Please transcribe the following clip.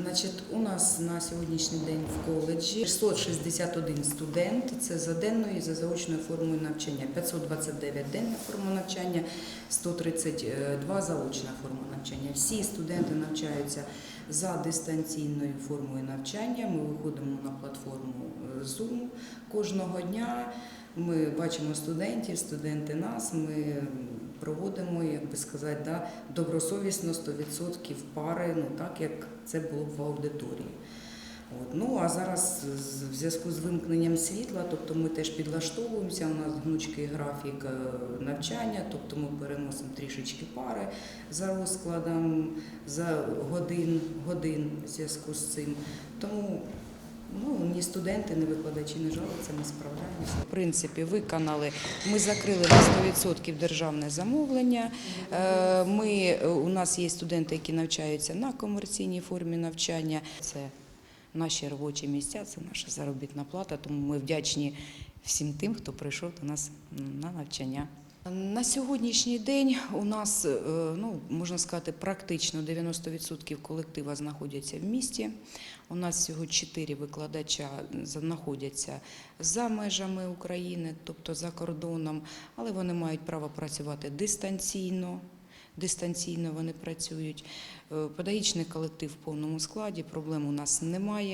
Значить, у нас на сьогоднішній день в коледжі 661 студент. Це за денною і за заочною формою навчання. 529 денна форма навчання, 132 заочна форма навчання. Всі студенти навчаються за дистанційною формою навчання. Ми виходимо на платформу е, Zoom кожного дня. Ми бачимо студентів, студенти нас. Ми проводимо, як би сказати, да, добросовісно 100% пари, ну так як це було б в аудиторії. От. Ну а зараз в зв'язку з вимкненням світла, тобто ми теж підлаштовуємося. У нас гнучкий графік е, навчання, тобто ми переносимо трішечки пари за розкладом, за годин, годин в зв'язку з цим. Тому Ну, ні студенти, ні викладачі не жалуються, ми справляємося. В принципі, виконали. Ми закрили на 100% державне замовлення. Е, Ми, у нас є студенти, які навчаються на комерційній формі навчання. Це наші робочі місця, це наша заробітна плата, тому ми вдячні всім тим, хто прийшов до нас на навчання. На сьогоднішній день у нас, е, ну, можна сказати, практично 90% колектива знаходяться в місті. У нас всього 4 викладача знаходяться за межами України, тобто за кордоном, але вони мають право працювати дистанційно. Дистанційно вони працюють. Е, Педагогічний колектив в повному складі, проблем у нас немає.